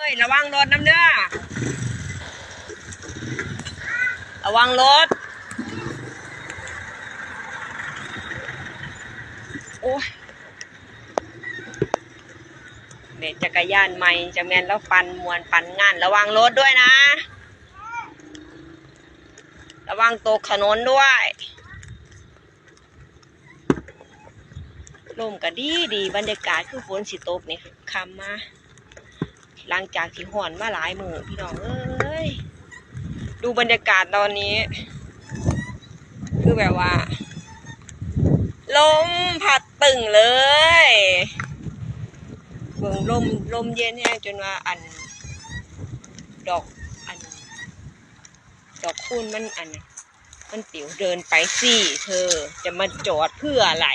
เฮ้ยระวังรถน้ำเด้อระวังรถ โอ้ยเด็กจักรยานใหม่จะแมนแล้วปันมวนปันงาน ระวังรถด้วยนะ ระวังตกถนนด้วยลมก็ดีดีบรรยากาศคือฝนสิตกนี่คำมา หลังจากที่ห่อนมาหลายหมู่พี่น้องเอ้ยดูบรรยากาศตอนนี้ คือแบบว่า ลมพัดตึงเลยเบิ่งลมลมเย็นแห้งจนว่าอัน ดอกอัน ดอกคูณมันอัน มันปิวเดินไปสิเธอจะมาจอดเพื่ออะไร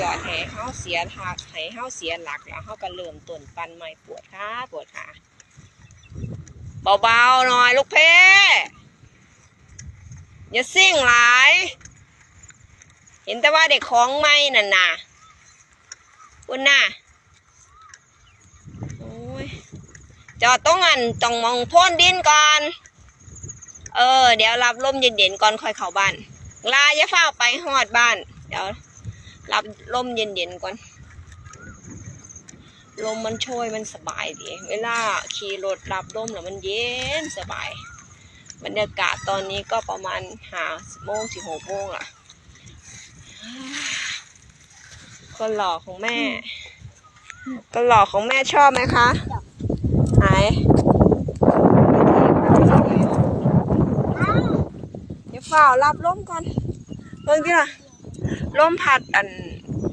จอดให้เฮาเสียทางให้เฮาเสียหลักแล้วเฮาก็เริ่มต้นปันใหม่ปวดขาปวดขาเบาๆหน่อยลูกเพ่อย่าซิ่งหลาย เห็นแต่ว่าเด็กของไม่นั่นน่ะคุณน่ะโอ้ยจอดต้องอันต้องมองพ่นดินก่อน เออ เดี๋ยวรับลมเย็นๆก่อนค่อยเข้าบ้าน ลาอย่าเฝ้าไปหอดบ้าน เดี๋ยว รับลมเย็นๆก่อน ลมมันโชยมันสบายดี เวลาขี่รถรับลมแล้วมันเย็นสบาย บรรยากาศตอนนี้ก็ประมาณหาโมงสิบหกโมงอะคนหล่อของแม่คนหล่อของแม่ชอบไหมคะไหนเดี๋ยวฝ่ารับลมก่อนเพิ่งที่ล่ะ ลมพัดอัน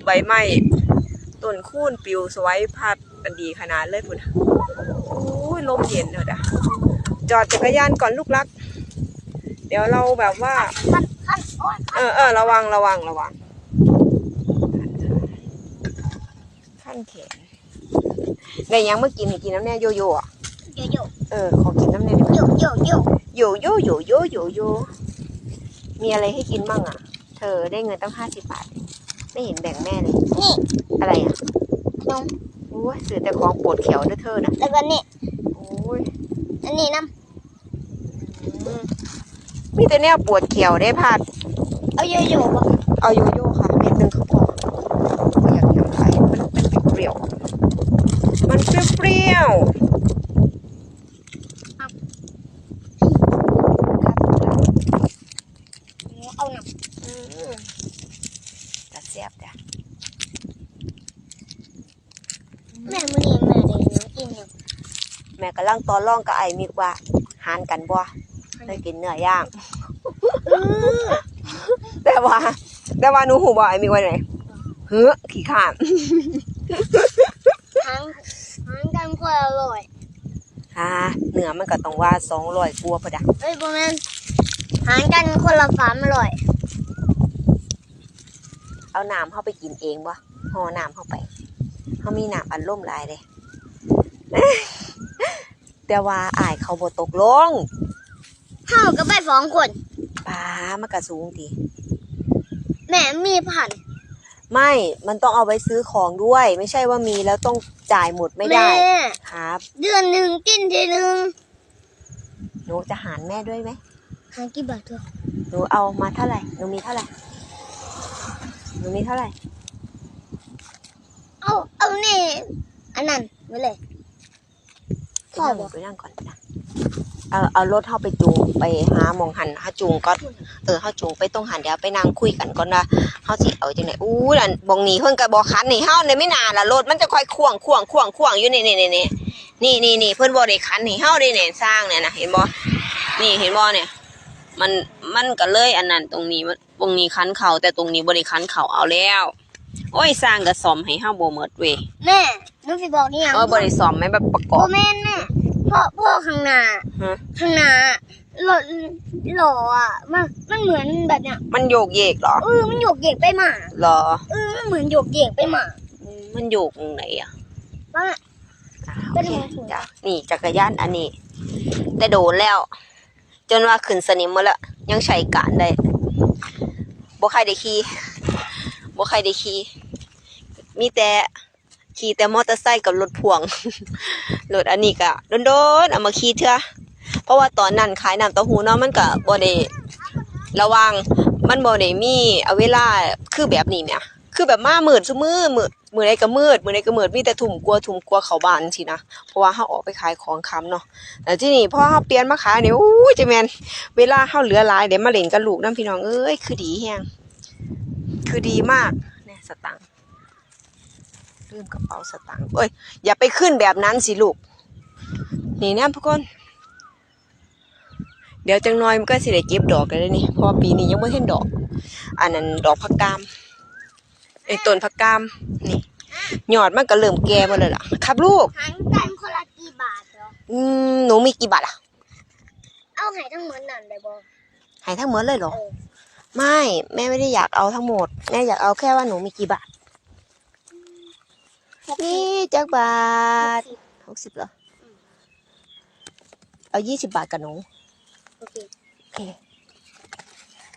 ใบไม้ต้นคูนปิวสวยพัดอันดีขนาดเลยพุ่นโอ้ยลมเย็นเลยอะจอดจักรยานก่อนลูกรัก เดี๋ยวเราแบบว่าขั้นขั้นโอ้ยเออเออระวังระวังระวังขั้นแขนได้ยังเมื่อกินให้กินน้ำแน่โยโย่อะโยโย่เออขอกินน้ำแน่ได้ไหมโยโย่โยโยโย่โยโย่โยโย่มีอะไรให้กินบ้างอะ เธอได้เงินตั้งห้าสิบบาท ไม่เห็นแบ่งแม่เลย นี่อะไรอะนมโอ้ยซื้อแต่ของโปวดเขียวเด้อเธอนะแล้วก็นี่โอ้ยอันนี้น้อืมมีแต่แนวปวดเขียวได้พัดำเอาโยโย่บ่เอาโยโย่ค่ะเม็ดหนึ่งเขาบอกไม่อยากทำอะไรมันมันเปรี้ยวๆมันเปรี้ยวๆ เอาน้ อืมจะเสียบจ้ะำแม่มื้อนี้แม่ได้น้ำกินอยู่ แม่กำ ลังตอนร่องกับไอ้มิกว่าหานกันบ่ได้กินเนื้อย่างแต่ว่า แต่ว่าหนูหูบ่ไอ้มิกว่าไหนเฮ้อขี้ขานทั้งทั้งกันคนอร่อยอ่าเนื้อมันก็ต้องว่าสองร้อยกว่าพอดะเอ้ยบ่แม่นหารกันคนละสามอร่อยเอาน้ำเข้าไปกินเองบ่ห่อน้ำเข้าไปเขามีน้ำอันล่มหลายเลย แต่ว่าอายเขาบ่ตกลงเฮาก็ไปสองคนป้ามันก็สูงดีแม่มีผ่านไม่ มันต้องเอาไว้ซื้อของด้วย ไม่ใช่ว่ามีแล้วต้องจ่ายหมดไม่ได้แม่ครับ เดือนหนึ่งกินทีหนึ่งหนูจะหารแม่ด้วยไหมหากี่บาทเถอะหนูเอามาเท่าไหร่หนูมีเท่าไหร่หนูมีเท่าไหร่เอาเอานี่อันนั้นไว้เลยพ่อ ไปนั่งไปนั่งก่อนนะเอาเอารถเข้าไปจูงไปหาหมองหันหาจูงก็เออเขาจูงไปตรงหันเดี๋ยวไปนั่งคุยกันก่อนนะเขาสิเอาจังไหนอู้นั่นบองหนีเพิ่นก็บอกคันนี่เฮาเนี่ยไม่นานละรถมันจะค่อยข่วงข่วงข่วงข่วงอยู่นี่นี่นี่นี่นี่นี่นี่เพิ่นบ่ได้คันให้เฮาได้เนี่ยสร้างเนี่ยนะเห็นบ่นี่เห็นบ่เนี่ย มันมันก็เลยอันนั้นตรงนี้มันตรงนี้คันเข่าแต่ตรงนี้บ่ได้คันเข่าเอาแล้ว โอ้ยสร้างก็ซ่อมให้เฮาบ่หมดเว้ยแม่หนูสิบอกนี่ยังเออบ่ได้ซ่อมแม่แบบประกอโอ้บแม่นแม่พ่อพ่อข้างหน้าฮะ ข้างหน้าหล่อหล่ออะมันมันเหมือนแบบเนี้ยมันโยกเยกเหรอเออมันโยกเยกไปมาเหรอ เออมันเหมือนโยกเยกไปมาอืมมันโยกตรงไหนอะว่า อ่าเป็โอนเคหัวจ้ะนี่จักรยานอันนี้ แต่โดนแล้ว จนว่าขึ้นสนิมหมาแล้วยังใช้การได้บ่ใครได้ขี่ บ่ใครได้ขี่มีแต่ขี่แต่มอเตอร์ไซค์กับรถพ่วงรถอันนี้ก็โดนๆเอามาขี่เถอะเพราะว่าตอนนั้นขายน้ำเต้าหู้เนาะมันก็บ่ได้ระวังมันบ่ได้มีเอาเวลาคือแบบนี้เนี่ย คือแบบมามืดซุมือมืดมือใดก็มืดมือใดก็มืดมีแต่ทุ่มกลัวทุ่มกลัวเขาบานสินะเพราะว่าเฮาออกไปขายของคำเนาะแล้วที่นี้พอเฮาเปลี่ยนมาขายนี่อู้ยจะแมนเวลาเฮาเหลือหลายเดี๋ยวมาเล่นกับลูกนํพี่น้องเอ้ยคือดีแฮง คือดีมากเนี่ยสตังค์ลืมกระเป๋าสตังค์เอ้ยอย่าไปขึ้นแบบนั้นสิลูกนี่นะทุกคน เดี๋ยวจังน้อยมันก็สิได้เก็บดอกกันแล้วนี่เพราะว่าปีนี้ยังไม่เห็นดอก อันนั้นดอกผักกามไอ้ต้นผักกามนี่ยอดมันก็เริ่มแก่หมาเลยล่ะ ครับลูกหารกันคนละกี่บาทเหรออืมหนูมีกี่บาทล่ะ เอาให้ทั้งหมดนั่นได้บ่ให้ทั้งหมดเลยเหรอเออ ไม่แม่ไม่ได้อยากเอาทั้งหมด แม่อยากเอาแค่ว่าหนูมีกี่บาท นี่จักบาทหกสิบเหรอ เอายี่สิบบาทกับหนู โอเค โอเค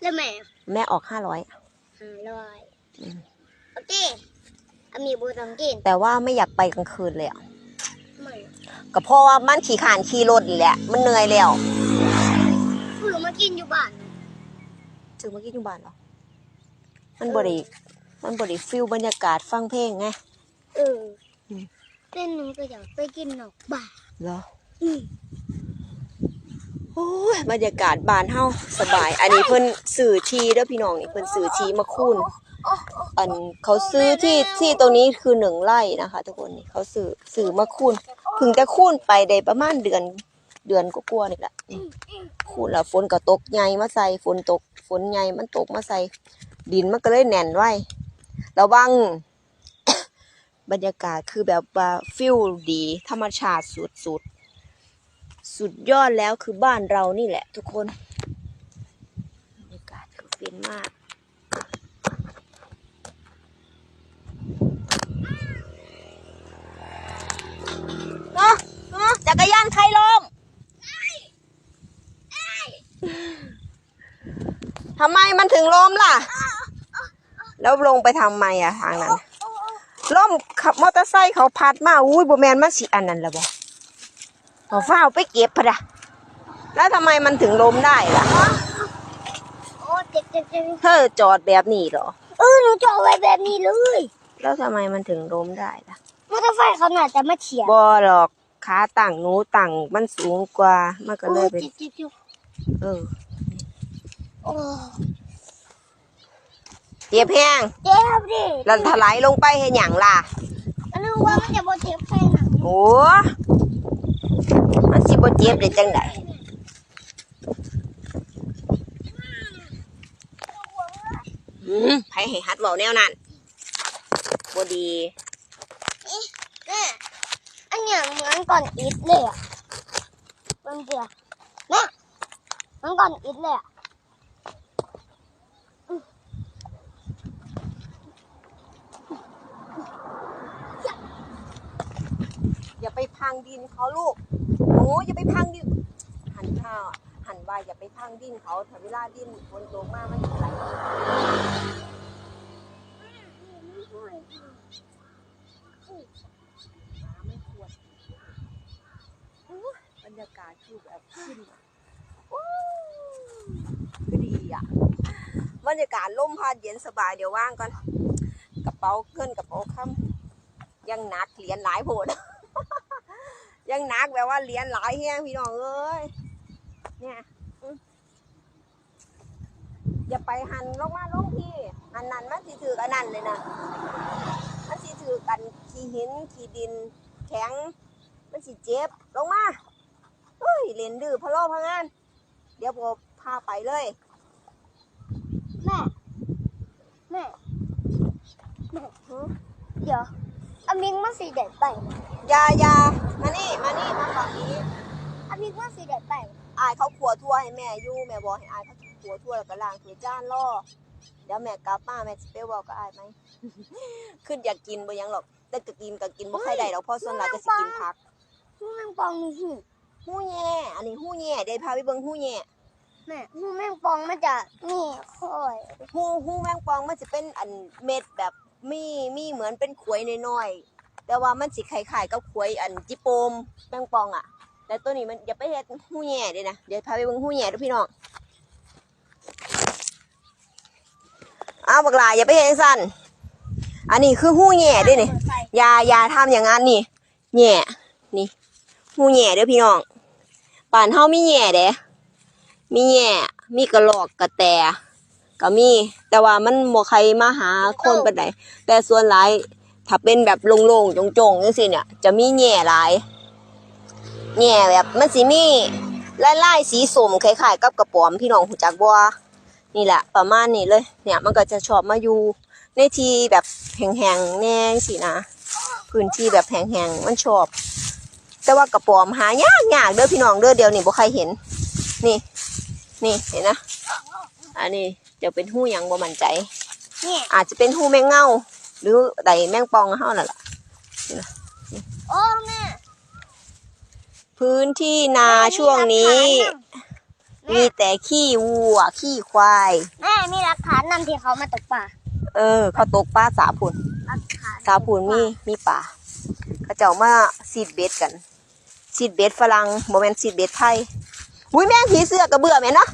แล้วแม่ แม่ออกห้าร้อยห้าร้อยอืมโอเคอามีบูต้องกิน แต่ว่าไม่อยากไปกลางคืนเลยอะไม่ก็เพราะว่ามันขี่ขานขี่รถนี่แหละ มันเหนื่อยแล้วฝืนมากินอยู่บ้าน นะถึงเมื่อกี้อยู่บ้านเหรอมันบริมันบริฟิลบรรยากาศฟังเพลงไง เอออมเป็นหนูก็อยากไปกินนอกบ้านเหรอ อืมโอ้ยบรรยากาศบ้านเฮาสบาย อันนี้เพิ่นซื้อที่เด้อพี่น้องนี่เพิ่นซื้อที่มาคูนอันเขาซื้อที่ที่ตรงนี้คือหนึ่งไร่นะคะ ทุกคนนี่เขาซื้อซื้อมาคูนเพิ่งจะคูนไปได้ประมาณเดือน เดือนกว่าๆนี่แหละนี่คูนแล้วฝนก็ตกใหญ่มาใส่ฝนตกฝนใหญ่มันตกมาใส่ ดินมันก็เลยแน่นไว้ระวัง บรรยากาศคือแบบว่าฟิลดี ธรรมชาติสุดสุดๆสุดยอดแล้วคือบ้านเรานี่แหละ ทุกคนบรรยากาศคือฟินมากเนาะเนาะจักรยานใครล้มทำไมมันถึ งล้มล่ะ แล้วลงไปทำไมอะทางนั้นล้มขับมอเตอร์ไซค์เขาพัดมาอุ้ยบแมนมาสิอันนั้นละบ่เอาฝ้าวไปเก็บพะดะแล้วทำไมมันถึงล้มได้ล่ะโอ้เจ็บเจ็บเจ็บเธอจอดแบบนี้เหรอ เออหนูจะเอาไว้แบบนี้เลย แล้วทำไมมันถึงล้มได้ล่ะมอเตอร์ไซค์เขาน่าจะมาเฉียดบ่หรอกขาต่างหนูต่างมันสูงกว่ามันก็เลยเป็นโอ้เจ็บเจ็บเจ็บเออ โอ้ เจ็บแห้งเจ็บดิแล้วถลายลงไปเห็นอย่างล่ะอันนี้ว่ามันจะบ่เจ็บแค่ไหนโอ้มันสิบ่เจ็บได้จังไดอืมไผให้หัดเว้าแนวนั้นบ่ดีแม่อันเนี้ยเหมือนก่อนอิฐเลยอะมันเดียวแม่เหมือนก่อนอิฐเลยอะ อย่าไป พังดินเขาลูกหนูอย่าไปพังดิน หันข้าวหันว่าอย่าไปพังดินเขาถ้าเวลาดินฝนตกมามันจะไหลน้ำไม่ควรอู้บรรยากาศคือแบบขึ้นอะอู้คือดีอะบรรยากาศลมพัดเย็นสบายเดี๋ยวว่างก่อน กระเป๋าเงินกระเป๋าคำยังหนักเหรียญหลายโพด ยังหนักแบบว่าเหรียญหลายแห้งพี่น้องเอ้ยเนี่ยอย่าไปหันลงมาลงพี่อันนั้นมันสิถืออันนั้นเลยนะมันสิถือกันขี้หินขี้ดิน แข็ง มันสิเจ็บลงมาเฮ้ยเล่นดื้อพะโลพะงาน เดี๋ยวผมพาไปเลยแม่แม่แม่เดี๋ยว อามิงมาสีแดดไปอยาอยามานี่มานี่มาฝั่งนี้อามิงมาสีแดดไปอายเขาขัวทั่วให้แม่อยู่แม่บอกให้อายเขาขัวทั่วแล้วก็ล้างถ้วยจานล่อเดี๋ยวแม่กลับมาแม่สิไปบอกกับอายไหม ขึ้นอยากกินบ่หยังหรอก แต่ก็กินก็กินบ่ใครได้หรอกเพราะส่วนหลายก็สิกินผักลูกแมงปองมีหูหู้แย่อันนี้หู้แย่ได้พาไปเบิ่งหู้แย่แม่หูแมงปองมันจะนี่ค่อย หูหูแมงปองมันจะเป็นอันเม็ดแบบ มีมีเหมือนเป็นขวยน้อยๆแต่ว่ามันสิคล้ายๆกับขวยอันจิโปมแมงปองอะ แต่ตัวนี้มันอย่าไปเฮ็ดหูแย่เด้นะเดี๋ยวพาไปเบิ่งหูแย่ด้วยพี่น้องเอาบักลายอย่าไปเฮ็ดจังซั่นอันนี้คือหูแย่ด้นี่ดิไฟอย่ายาทำอย่างนั้นนี่แย่นี่หูแย่เด้อพี่น้องป่านเฮามีแย่เด้มีแย่มีกระหลอกกระแต ก็มี แต่ว่ามันบ่ใครมาหาคนปานใดแต่ส่วนหลายถ้าเป็นแบบโล่งๆจงๆจังซี่เนี่ย จะมีแง่หลายแง่แบบมันสิมีลายๆสีส้มคล้ายๆกับกระป๋อมพี่น้องหูจักบ่นี่แหละ ประมาณนี้เลย เนี่ยมันก็จะชอบมาอยู่ในที่แบบแห้งๆแน่สินะพื้นที่แบบแห้งๆมันชอบ แต่ว่ากระป๋อมหายากยากๆเด้อพี่น้องเด้อเดียวนี่บ่ใครเห็น นี่ นี่เห็นนะอันนี้ จะเป็นหู้หยังบ่มั่นใจ นี่อาจจะเป็นหูแมงเง่าหรือใดแมงปองเฮานั่นล่ะโอ้แม่พื้นที่นาช่วงนี้ มีแต่ขี้วัว ขี้ควายแม่มีหลักฐานนำที่เขามาตกปลาเออ เขาตกปลาสาพุนหลักฐานสาพุนมีมีป่าเขาเจ้ามาซีดเบ็ดกันซีดเบ็ดฝรั่งโมเมนซีดเบ็ดไทยอุ้ยแมงผีเสื้อกระเบื่อแม่นเนาะ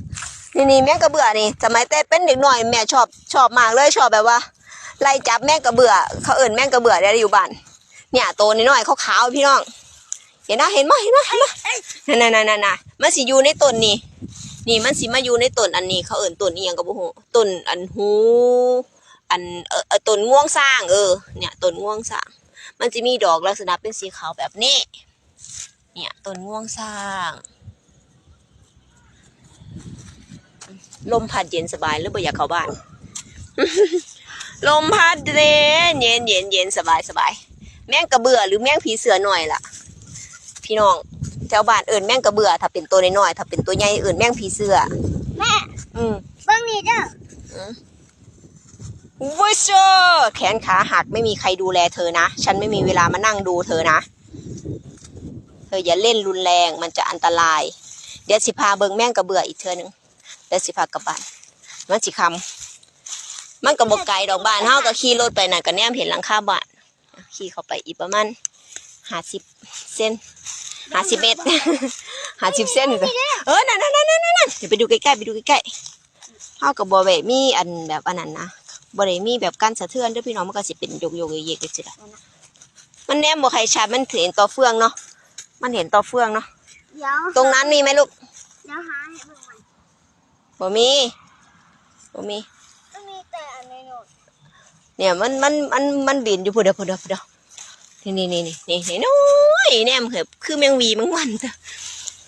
นี่นี่แมงกระเบื่อนี่สมัยแต่เป็นเด็กหน่อยแม่ชอบชอบมากเลยชอบแบบว่าไล่จับแมงกระเบื่อ เขาเอิ่นแมงกระเบื่อได้อยู่บ้านเนี่ยตัวน้อยๆขาวๆพี่น้อง เห็นนะเห็นไหมเห็นไหมเห็นไหมนั่นนั่นนั่นนมันสิอยู่ในต้นนี่นี่มันสิมาอยู่ในต้นอันนี้ เขาเอิ่นต้นนี้ยังกับบุหูต้นอันหูอันเออต้นง่วงสร้าง เออ เนี่ยต้นง่วงสร้าง มันจะมีดอกลักษณะเป็นสีขาวแบบนี้ เนี่ยต้นง่วงสร้าง ลมพัดเย็นสบายหรือบ่อยากเข้าบ้าน ลมพัดเย็นเย็นเย็นเย็นสบายสบายแมงกระเบื่อหรือแมงผีเสือหน่อยล่ะ พี่น้องเจ้าบ้านเอิญแมงกระเบื่อถ้าเป็นตัวน้อยๆถ้าเป็นตัวใหญ่เอิญแมงผีเสือแม่อืมเบิ่งนี่เด้อวิชแขนขาหักไม่มีใครดูแลเธอนะ ฉันไม่มีเวลามานั่งดูเธอนะ เธออย่าเล่นรุนแรงมันจะอันตราย เดี๋ยวสิพาเบิงแม่งกระเบื่ออีกเธอหนึ่ง เดี๋ยวสิพากลับบ้านมันสิคำมันก็บกไกลดอกบ้านเฮาก็ขี่รถไปน่ะก็แนมเห็นหลังคาบ้านขี่เข้าไปอีกประมาณห้าสิบเซนห้าสิบเมตรห้าสิบเซนเลยเออนั่นนั่นนั่นนั่นนั่นเดี๋ยวไปดูใกล้ๆไปดูใกล้ๆเฮากับบอแบบมีอันแบบอันนั้นนะบ่ได้มีแบบการสะเทือนเด้วยพี่น้องมันก็สิเป็นโยกโยกๆเยกๆจังซี่ล่ะมันแนมบ่ใครชัดมันเห็นต่อเฟืองเนาะมันเห็นต่อเฟืองเนาะเดี๋ยวตรงนั้นมีไหมลูกเดี๋ยวหาให้เบิ่งใหม่ บ่มีบ่มี ก็มีแต่อันในโน้ตเนี่ยมันมันมันมันบินอยู่พุ่นเด้อพุ่นเด้อพุ่นเด้อนี่นี่นี่นี่นี่น้อยแนมเหบคือแมงวีแมงวันเด้อ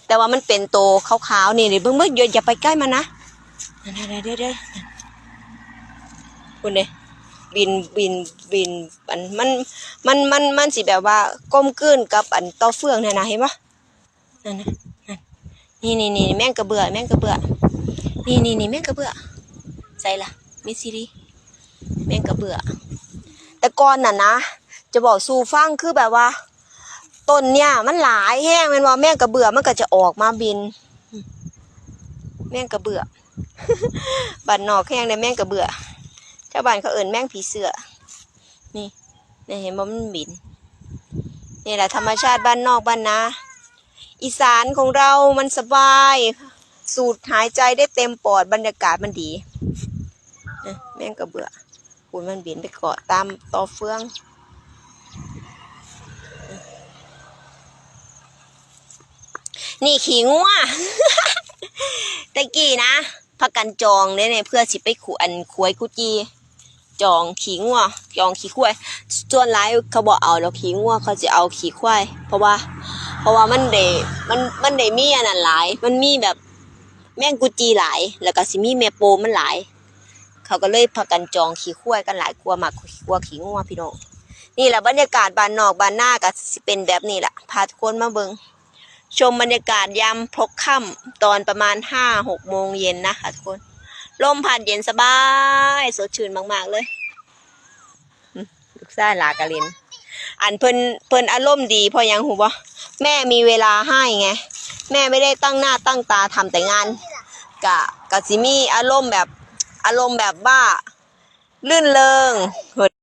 แต่ว่ามันเป็นโตขาวๆนี่นี่เบิ่งเบิ่งอย่าอย่าไปใกล้มันนะนั่นๆๆเด้อเด้อพุ่นเด้บินบินบินอันมันมันมันมันสิแบบว่าก้มกลืนกับอันต่อเฟืองเนี่ยนะเห็นปะนั่นนะนั่นนี่นี่นี่แมงกระเบื่อแมงกระเบื่อ นี่นี่นี่แมงกระเบื่อใส่ละมิสซิริแมงกระเบื่อ แต่ก่อนน่ะนะ จะบอกสู่ฟังคือแบบว่าต้นเนี่ยมันหลายแห้งมันว่าแมงกระเบื่อมันก็จะออกมาบิน แมงกระเบื่อบ้านนอกแห้งในแมงกระเบื่อชาวบ้านเขาเอิ่นแมงผีเสือนี่นี่เห็นว่ามันบินนี่แหละธรรมชาติบ้านนอกบ้านนาอีสานของเรามันสบาย สูดหายใจได้เต็มปอดบรรยากาศมันดีแม่งกระเบื่อคุณมันบินไปเกาะตามตอเฟืองนี่ขี่งัวตะกี้นะพักกันจองเนี่ยเพื่อสิไปขูอันควยคุจีจองขี่งัวจองขี่ควายส่วนหลายเขาบอกเอาแล้วขี่งัวเขาจะเอาขี่ควายเพราะว่า เพราะว่ามันได้มันมันได้มีอันนั้นหลาย มันมีแบบ แมงกุจีหลาย แล้วก็สิมีแมโปมันหลาย เขาก็เลยพากันจองขี่ควายกันหลายกลัวมากกลัวขี่งัวพี่น้องนี่แหละบรรยากาศบ้านนอกบ้านหน้าก็สิเป็นแบบนี้แหละพาทุกคนมาเบิงชมบรรยากาศยามพลกค่ำตอนประมาณห้าหกโมงเย็นนะคะทุกคนลมพัดเย็นสบาย สดชื่นมาก ๆ เลยลูกชาลากะลินอันเพิ่นเพิ่นอารมณ์ดีพอยังหูบ่ แม่มีเวลาให้ไง แม่ไม่ได้ตั้งหน้าตั้งตาทำแต่งานกะกะซิมีอารมณ์แบบอารมณ์แบบว่า ลื่นเลงเ